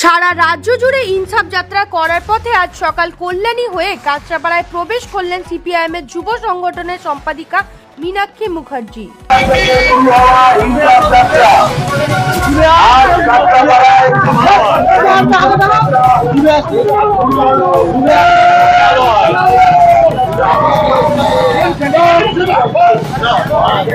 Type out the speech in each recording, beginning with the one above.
সারা রাজ্য জুড়ে ইনসাফ যাত্রা করার পথে আজ সকাল কল্যাণী হয়ে কাঁচরাপাড়ায় প্রবেশ করলেন সিপিআইএম এর যুব সংগঠনের সম্পাদিকা মীনাক্ষী মুখার্জি।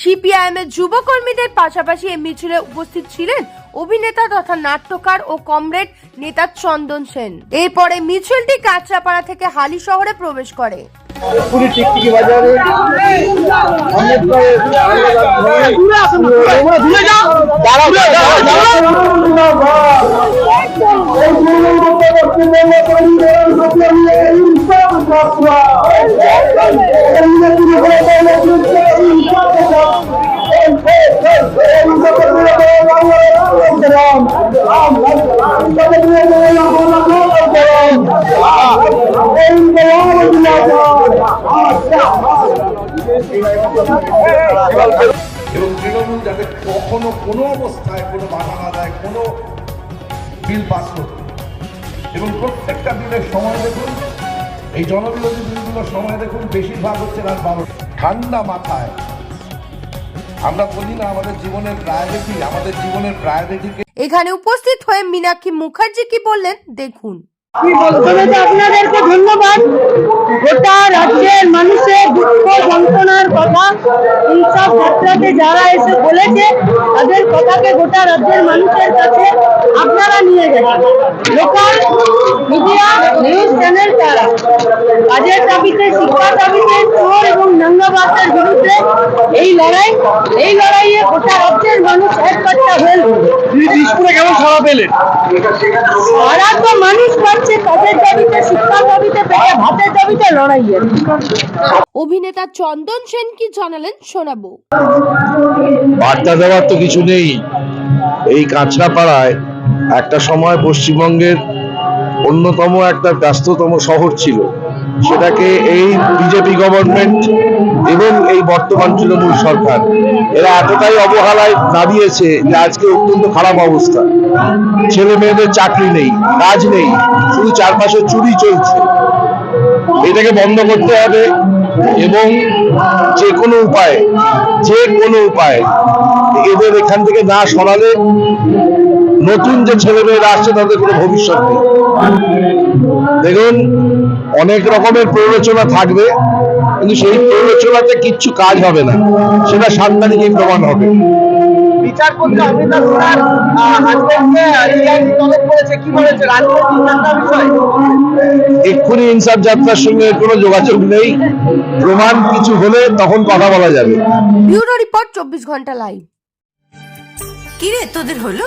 সিপিআইএম এর যুব কর্মীদের পাশাপাশি এই মিছিলে উপস্থিত ছিলেন অভিনেতা তথা নাট্যকার ও কমরেড নেতা চন্দন সেন। এরপরে মিছিলটি কাঁচরাপাড়া থেকে হালি শহরে প্রবেশ করে। পুরী টিকটিকি বাজারে এবং তৃণমূল যাতে কখনো কোনো অবস্থায় কোনো বাধা না দেয়, কোনো বিল পাস করতে। এবং প্রত্যেকটা বিলের সময় দেখুন, এই জনবিরোধী বিলগুলোর সময় দেখুন, বেশিরভাগ হচ্ছে রাত বারো ঠান্ডা মাথায় আমরা বলি না আমাদের জীবনের প্রায়োরিটি আমাদের জীবনের প্রায়োরিটিকে এখানে উপস্থিত হয়ে মীনাক্ষী মুখার্জি কি বললেন? দেখুন। প্রথমে আপনাদেরকে ধন্যবাদ। গোটা রাজ্যের মানুষের দুঃখ যন্ত্রণার কথা ইনসাফ যাত্রাতে যারা এসে বলেছে তাদের কথাকে গোটা রাজ্যের মানুষের কাছে আপনারা নিয়ে গেছেন লোকাল দাবিতে শিক্ষার দাবিতে চোর এবং নাঙ্গাবাসের বিরুদ্ধে এই লড়াই এই লড়াইয়ে গোটা রাজ্যের মানুষ এক হয়ে কেমন সারা পেলেন সারা তো মানুষ পাচ্ছে কাজের দাবিতে শিক্ষার দাবিতে পেটে ভাতের দাবিতে লড়াইয়ে। অভিনেতা চন্দন সেন কি জানালেন শোনাবো। বার্তা দেওয়ার তো কিছু নেই। এই কাঁচরাপাড়ায় একটা সময় পশ্চিমবঙ্গের অন্যতম একটা ব্যস্ততম শহর ছিল। সেটাকে এই বিজেপি গভর্নমেন্ট এবং এই বর্তমান তৃণমূল সরকার, এরা এতটাই অবহেলায় দাঁড়িয়েছে যে আজকে অত্যন্ত খারাপ অবস্থা। ছেলে মেয়েদের চাকরি নেই, কাজ নেই, শুধু চারপাশে চুরি চলছে। এটাকে বন্ধ করতে হবে এবং যে কোনো উপায়ে, যে কোনো উপায়ে এদের এখান থেকে না সরালে নতুন যে ছেলেমেয়েরা আসছে তাদের কোনো ভবিষ্যৎ নেই। দেখুন অনেক রকমের প্ররোচনা থাকবে কিন্তু সেই প্ররোচনাতে কিচ্ছু কাজ হবে না। সেটা সাত তারিখেই প্রমাণ হবে। বিচারপতি অমিতা সোনার হাজবেন্ডকে সিআইডি তলব করেছে কি বলেছে? রাজনৈতিক একটা বিষয়। এক্ষুনি ইনসাফ যাত্রার সঙ্গে কোনো যোগাযোগ নেই। প্রমাণ কিছু হলে তখন কথা বলা যাবে। ব্যুরো রিপোর্ট চব্বিশ ঘণ্টা লাইভ। কিরে তোদের হলো?